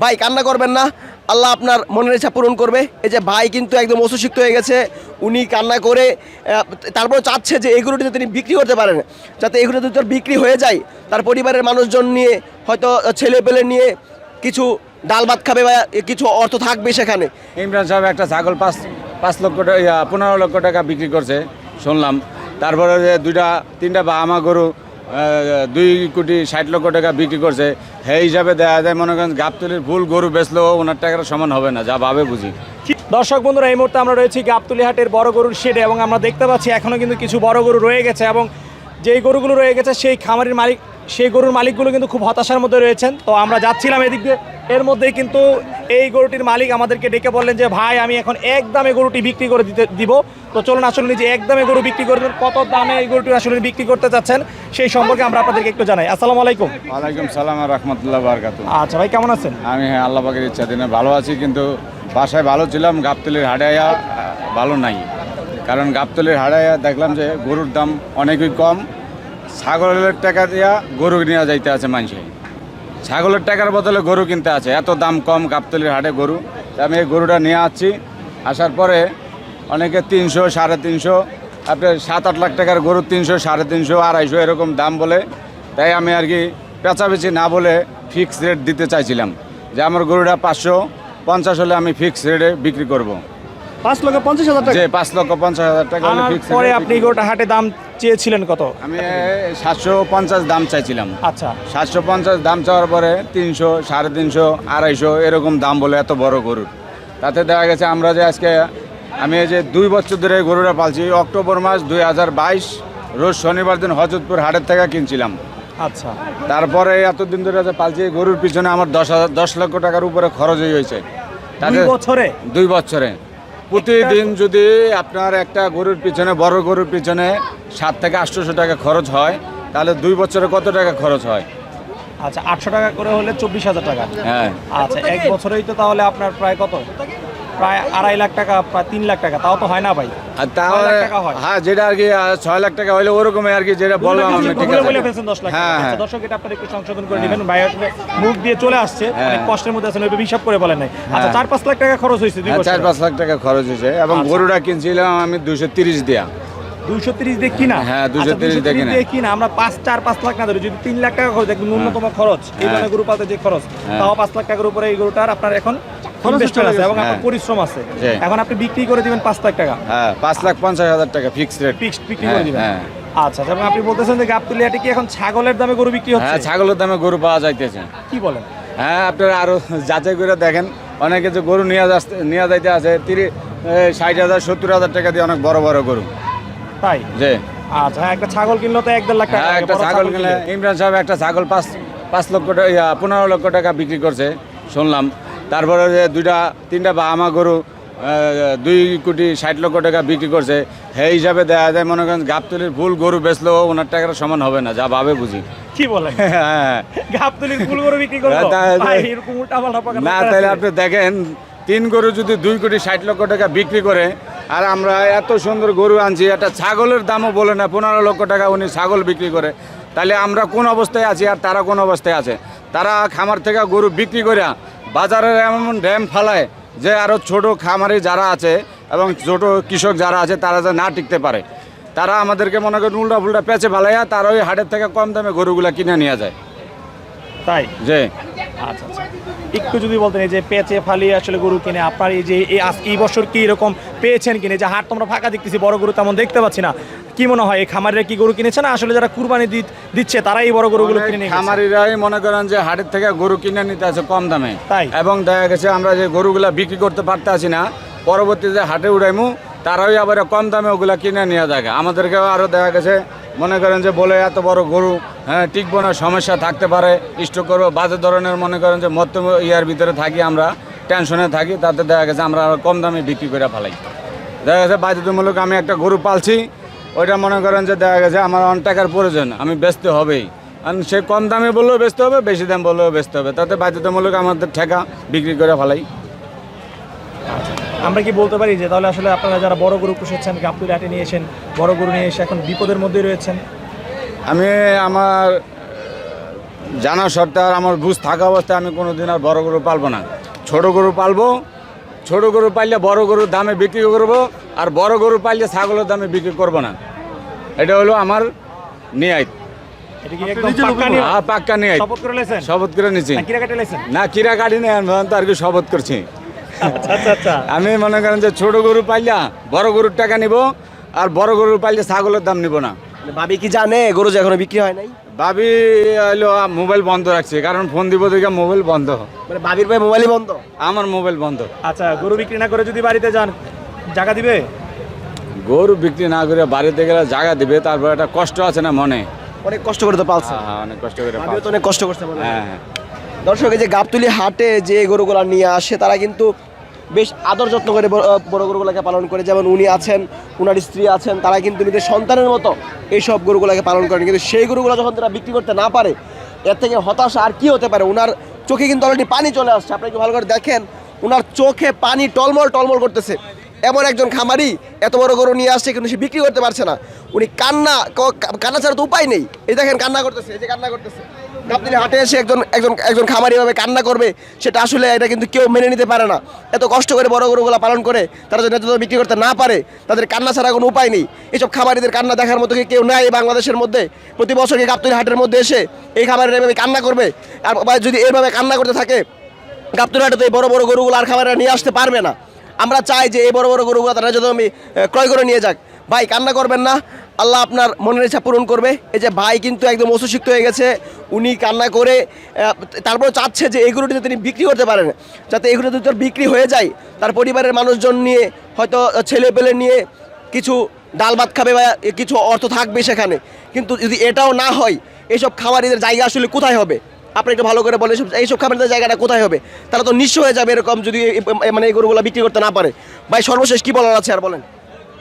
ভাই, কান্না করবেন না। আল্লাহ আপনার মনের ইচ্ছা পূরণ করবে। এই যে ভাই কিন্তু একদম অসুশিক্ত হয়ে গেছে। উনি কান্না করে তারপর চাচ্ছে যে এগুলোটি যাতে তিনি বিক্রি করতে পারেন, যাতে এগুলো যদি বিক্রি হয়ে যায়, তার পরিবারের মানুষজন নিয়ে, হয়তো ছেলে পেলে নিয়ে কিছু ডাল ভাত খাবে বা কিছু অর্থ থাকবে সেখানে। ইমরান সাহেব একটা ছাগল পাঁচ পাঁচ লক্ষ টাকা পনেরো লক্ষ টাকা বিক্রি করছে, শুনলাম। তারপরে যে দুইটা, তিনটা বা আমা গরু দুই কোটি ষাট লক্ষ টাকা বিক্রি করছে। সেই হিসাবে দেখা যায়, মনে করেন গাবতলির ভুল গরু বেচলেও ওনার টাকার সমান হবে না, যা ভাবে বুঝি। দর্শক বন্ধুরা, এই মুহূর্তে আমরা রয়েছি গাবতলি হাটের বড় গরুর শেডে এবং আমরা দেখতে পাচ্ছি এখনও কিন্তু কিছু বড় গরু রয়ে গেছে এবং যেই গরুগুলো রয়ে গেছে, সেই খামারের মালিক, সেই গরুর মালিকগুলো কিন্তু খুব হতাশার মধ্যে রয়েছেন। তো আমরা যাচ্ছিলাম এদিক দিয়ে। এর মধ্যেই কিন্তু এই গরুটির মালিক আমাদেরকে ডেকে বললেন যে ভাই আমি এখন এক দামে গরুটি বিক্রি করে দিতে দিব। তো চলুন আসলে নিজে এক দামে গরু বিক্রি করে দেন কত দামে এই গরুটি আসলে বিক্রি করতে চাচ্ছেন সেই সম্পর্কে আমরা আপনাদেরকে একটু জানাই। আসসালামু আলাইকুম। ওয়ালাইকুম সালাম রহমতুল্লাহ বারকাত আচ্ছা ভাই কেমন আছেন? আমি হ্যাঁ আল্লাহ পাকের ইচ্ছা দিনে ভালো আছি কিন্তু বাসায় ভালো ছিলাম গাবতলির হাড়াইয়া ভালো নাই। কারণ গাবতলির হাড়াইয়া দেখলাম যে গরুর দাম অনেকই কম। ছাগলের টাকা দিয়া গরু নেওয়া যাইতে আছে মানুষে। ছাগলের টাকার বদলে গরু কিনতে আছে। এত দাম কম গাবতলির হাটে গরু। আমি এই গরুটা নিয়ে আসছি। আসার পরে অনেকে তিনশো, সাড়ে তিনশো, আপনার সাত, আট লাখ টাকার গরু তিনশো, সাড়ে তিনশো, আড়াইশো এরকম দাম বলে। তাই আমি আর কি পেঁচাপেচি না বলে ফিক্সড রেট দিতে চাইছিলাম। যে আমার গরুটা পাঁচশো, পঞ্চাশ হলে আমি ফিক্সড রেটে বিক্রি করব। পাঁচ লক্ষ পঞ্চাশ হাজার টাকা। পাঁচ লক্ষ পঞ্চাশ হাজার টাকা হলে পরে আপনি গরুটা হাটে দাম চেয়েছিলেন কত? আমি সাতশো পঞ্চাশ দাম চাইছিলাম। আচ্ছা। সাতশো পঞ্চাশ দাম চাওয়ার পরে তিনশো সাড়ে তিনশো আড়াইশো এরকম দাম বলে এত বড় গরুর তাতে দেখা গেছে আমরা যে আজকে আমি এই যে দুই বছর ধরে এই গরুটা পালছি অক্টোবর মাস দুই হাজার বাইশ রোজ শনিবার দিন হজরতপুর হাটের থেকে কিনছিলাম। আচ্ছা। তারপরে এতদিন ধরে যে পালছি এই গরুর পিছনে আমার দশ হাজার দশ লক্ষ টাকার উপরে খরচ হয়েছে। দুই তাতে বছরে? দুই বছরে। প্রতিদিন যদি আপনার একটা গরুর পিছনে বড় গরুর পিছনে সাত থেকে আটশোশো টাকা খরচ হয় তাহলে দুই বছরে কত টাকা খরচ হয়? আচ্ছা আটশো টাকা করে হলে চব্বিশ হাজার টাকা। হ্যাঁ। আচ্ছা এক বছরেই তো তাহলে আপনার প্রায় কত? প্রায় আড়াই লাখ টাকা প্রায় তিন লাখ টাকা তাও তো হয় না ভাই হয়। যেটা আর কি ছয় লাখ টাকা হলে ওরকমই আর কি যেটা বললাম ঠিক আছে বলে ফেলছেন দশ লাখ হ্যাঁ আচ্ছা, হ্যাঁ দর্শক এটা আপনার একটু সংশোধন করে নেবেন ভাই মুখ দিয়ে চলে আসছে হ্যাঁ। অনেক কষ্টের মধ্যে আছেন ওইভাবে হিসাব করে বলেন নাই আচ্ছা। চার পাঁচ লাখ টাকা খরচ হয়েছে হ্যাঁ, চার পাঁচ লাখ টাকা খরচ হয়েছে এবং আচ্ছা। গরুটা কিনছিলাম আমি দুশো তিরিশ দেয়া দুইশো তিরিশ দিয়ে কিনা হ্যাঁ, 230 তিরিশ দিয়ে 230 কিনা। কিনা আমরা পাঁচ চার পাঁচ লাখ না ধরি যদি তিন লাখ টাকা খরচ একদম ন্যূনতম খরচ এই। ধরনের গরু পালতে যে খরচ। তাও পাঁচ লাখ টাকার উপরে এই গরুটার আপনার এখন ইনভেস্টমেন্ট আছে এবং আপনার হ্যাঁ। পরিশ্রম আছে। এখন আপনি বিক্রি করে দিবেন পাঁচ লাখ টাকা। হ্যাঁ পাঁচ লাখ পঞ্চাশ হাজার টাকা ফিক্সড রেট ফিক্সড বিক্রি হ্যাঁ, করে দিবেন। আচ্ছা আপনি বলতেছেন যে গাবতলিয়াটি কি এখন ছাগলের দামে গরু বিক্রি হচ্ছে? হ্যাঁ ছাগলের দামে গরু পাওয়া যাইতেছে। কি বলেন? হ্যাঁ আপনারা আরও যাচাই করে দেখেন। অনেকে যে গরু নিয়ে আসতে নিয়ে যাইতে আছে তিরিশ ষাট হাজার সত্তর হাজার টাকা দিয়ে অনেক বড় বড় গরু। তাই? যে আচ্ছা একটা ছাগল কিনলো তো এক দেড় লাখ টাকা একটা ছাগল কিনলে। ইমরান সাহেব একটা ছাগল পাঁচ পাঁচ লক্ষ টাকা পনেরো লক্ষ টাকা বিক্রি করছে শুনলাম। তারপরে যে দুইটা তিনটা বা আমা গরু দুই কোটি ষাট লক্ষ টাকা বিক্রি করছে সেই হিসাবে দেখা যায় মনে করেন গাবতলির ফুল গরু বেচলেও ওনার টাকার সমান হবে না যা ভাবে বুঝি। কি বলেন? হ্যাঁ গাবতলির ফুল গরু বিক্রি করল হ্যাঁ, প্রকার না তাহলে আপনি দেখেন তিন গরু যদি দুই কোটি ষাট লক্ষ টাকা বিক্রি করে আর আমরা এত সুন্দর গরু আনছি একটা ছাগলের দামও বলে না পনেরো লক্ষ টাকা উনি ছাগল বিক্রি করে। তাহলে আমরা কোন অবস্থায় আছি আর তারা কোন অবস্থায় আছে? তারা খামার থেকে গরু বিক্রি করে বাজারের এমন ড্যাম ফালায় যে আরও ছোট খামারি যারা আছে এবং ছোট কৃষক যারা আছে তারা যে না টিকতে পারে। তারা আমাদেরকে মনে করেন উল্টা ফুলটা পেঁচে ফেলাইয়া তারা ওই হাটের থেকে কম দামে গরুগুলা কিনে নিয়ে যায়। তাই? যে আচ্ছা আচ্ছা। একটু যদি বলতেন এই যে পেঁচে ফালিয়ে আসলে গরু কিনে আপনার এই যে এই বছর কি এরকম পেয়েছেন কিনে? যে হাট তোমরা ফাঁকা দেখতেছি বড় গরু তেমন দেখতে পাচ্ছি না। কি মনে হয় এই খামারিরা কি গরু কিনেছে না আসলে যারা কুরবানি দিচ্ছে তারাই এই বড় গরুগুলো কিনে নিয়ে গেছে? খামারিরাই মনে করেন যে হাটের থেকে গরু কিনে নিতে আছে কম দামে তাই? এবং দেখা গেছে আমরা যে গরুগুলা বিক্রি করতে পারতেছি না পরবর্তীতে হাটে উড়াইমু তারাই আবার কম দামে ওগুলা কিনে নিয়ে থাকে আমাদেরকেও আরও দেখা গেছে মনে করেন যে বলে এত বড় গরু হ্যাঁ টিকবো না সমস্যা থাকতে পারে স্টক করব বাজে ধরনের মনে করেন যে মধ্য ইয়ার ভিতরে থাকি আমরা টেনশনে থাকি তাতে দেখা গেছে আমরা আরও কম দামে বিক্রি করে ফেলাই দেখা গেছে বাধ্যতামূলক আমি একটা গরু পালছি ওইটা মনে করেন যে দেখা গেছে আমার অনেক টাকার প্রয়োজন আমি বেচতে হবেই। কারণ সে কম দামে বললেও বেচতে হবে বেশি দাম বললেও বেচতে হবে। তাতে বাধ্যতামূলক আমাদের ঠেকা বিক্রি করে ফেলাই। আমরা কি বলতে পারি যে তাহলে আসলে আপনারা যারা বড় গরু পুষেছেন গাবতুলি হাটে নিয়েছেন বড় গরু নিয়ে এসে এখন বিপদের মধ্যে রয়েছেন? আমি আমার জানা সত্ত্বে আর আমার বুঝ থাকা অবস্থায় আমি কোনো দিন আর বড় গরু পালবো না। ছোট গরু পালবো ছোট গরু পাইলে বড় গরুর দামে বিক্রি করব আর বড় গরু পাইলে ছাগলের দামে বিক্রি করব না। এটা হলো আমার নিয়াত এটা কি একদম পাক্কা? হ্যাঁ পাক্কা নিয়াত শপথ করে না কিরা কাটে নেই আমি তো আর কি শপথ করছি। আচ্ছা আচ্ছা আচ্ছা। আমি মনে করেন যে ছোট গরু পাইলা বড় গরুর টাকা নিব আর বড় গরু পাইলে ছাগলের দাম নিব না। মানে ভাবি কি জানে গরু যে এখনও বিক্রি হয় নাই? ভাবি হলো মোবাইল বন্ধ রাখছে কারণ ফোন দিব দেখে মোবাইল বন্ধ। মানে ভাবির ভাই মোবাইলই বন্ধ? আমার মোবাইল বন্ধ। আচ্ছা গরু বিক্রি না করে যদি বাড়িতে যান জায়গা দিবে? গরু বিক্রি না করে বাড়িতে গেলে জায়গা দিবে তারপর একটা কষ্ট আছে না মনে? অনেক কষ্ট করে তো পালছে। হ্যাঁ, হ্যাঁ, অনেক কষ্ট করে তো অনেক কষ্ট করছে মনে হয়। হ্যাঁ। হ্যাঁ দর্শক এই যে গাবতুলি হাটে যে গরুগুলা নিয়ে আসে তারা কিন্তু বেশ আদর যত্ন করে বড় বড় গরুগুলাকে পালন করে। যেমন উনি আছেন উনার স্ত্রী আছেন তারা কিন্তু নিজের সন্তানের মতো এই সব গরুগুলাকে পালন করেন। কিন্তু সেই গরুগুলো যখন তারা বিক্রি করতে না পারে এর থেকে হতাশা আর কি হতে পারে? উনার চোখে কিন্তু অলরেডি পানি চলে আসছে। আপনি কি ভালো করে দেখেন উনার চোখে পানি টলমল টলমল করতেছে। এমন একজন খামারি এত বড় গরু নিয়ে আসছে কিন্তু সে বিক্রি করতে পারছে না। উনি কান্না কান্না ছাড়া তো উপায় নেই। এই দেখেন কান্না করতেছে, এই যে কান্না করতেছে। আপনি হাটে এসে একজন একজন একজন খামারি ভাবে কান্না করবে, সেটা আসলে এটা কিন্তু কেউ মেনে নিতে পারে না। এত কষ্ট করে বড় গরুগুলো পালন করে, তারা যদি ন্যায্য বিক্রি করতে না পারে, তাদের কান্না ছাড়া কোনো উপায় নেই। এইসব খামারিদের কান্না দেখার মতো কি কেউ এই বাংলাদেশের মধ্যে? প্রতি বছর গাবতলি হাটের মধ্যে এসে এই খামারের এভাবে কান্না করবে? আর যদি এইভাবে কান্না করতে থাকে, গাবতলি হাটে তো এই বড় বড় গরুগুলো আর খামারিরা নিয়ে আসতে পারবে না। আমরা চাই যে এই বড় বড় গরুগুলো তারা যদি আমি ক্রয় করে নিয়ে যাক। ভাই, কান্না করবেন না। আল্লাহ আপনার মনের ইচ্ছা পূরণ করবে। এই যে ভাই কিন্তু একদম অসুশিক্ত হয়ে গেছে, উনি কান্না করে তারপরে চাচ্ছে যে গরুটি তিনি বিক্রি করতে পারেন, যাতে গরুটি যদি বিক্রি হয়ে যায়। তার পরিবারের মানুষজন নিয়ে, হয়তো ছেলে পেলে নিয়ে কিছু ডাল ভাত খাবে বা কিছু অর্থ থাকবে সেখানে। কিন্তু যদি এটাও না হয় এইসব খামারিদের জায়গা আসলে কোথায় হবে? আপনি একটু ভালো করে বলেন এইসব খাবারের জায়গাটা কোথায় হবে? তারা তো নিঃস্ব হয়ে যাবে এরকম যদি মানে এই গরুগুলো বিক্রি করতে না পারে। ভাই সর্বশেষ কি বলার আছে আর বলেন?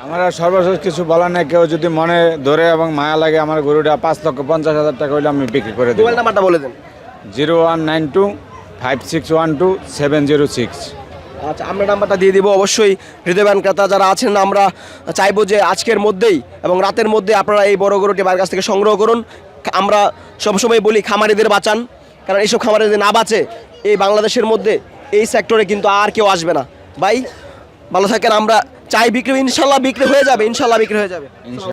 আমার সর্বশেষ কিছু বলার নেই। কেউ যদি মনে ধরে এবং মায়া লাগে আমার গরুটা পাঁচ লক্ষ পঞ্চাশ হাজার টাকা হলে আমি বিক্রি করে মোবাইল নাম্বারটা বলে দেন। Zero one nine two five six one two seven zero six. আচ্ছা আমরা নাম্বারটা দিয়ে দিব অবশ্যই। হৃদয়বান ক্রেতা যারা আছেন আমরা চাইব যে আজকের মধ্যেই এবং রাতের মধ্যে আপনারা এই বড় গরুটি বার কাছ থেকে সংগ্রহ করুন। আমরা সবসময় বলি খামারিদের বাঁচান। কারণ এইসব খামারে যদি না বাঁচে, এই বাংলাদেশের মধ্যে এই সেক্টরে কিন্তু আর কেউ আসবে না। ভাই, ভালো থাকেন, আমরা চাই বিক্রি, ইনশাল্লাহ বিক্রি হয়ে যাবে, ইনশাল্লাহ বিক্রি হয়ে যাবে।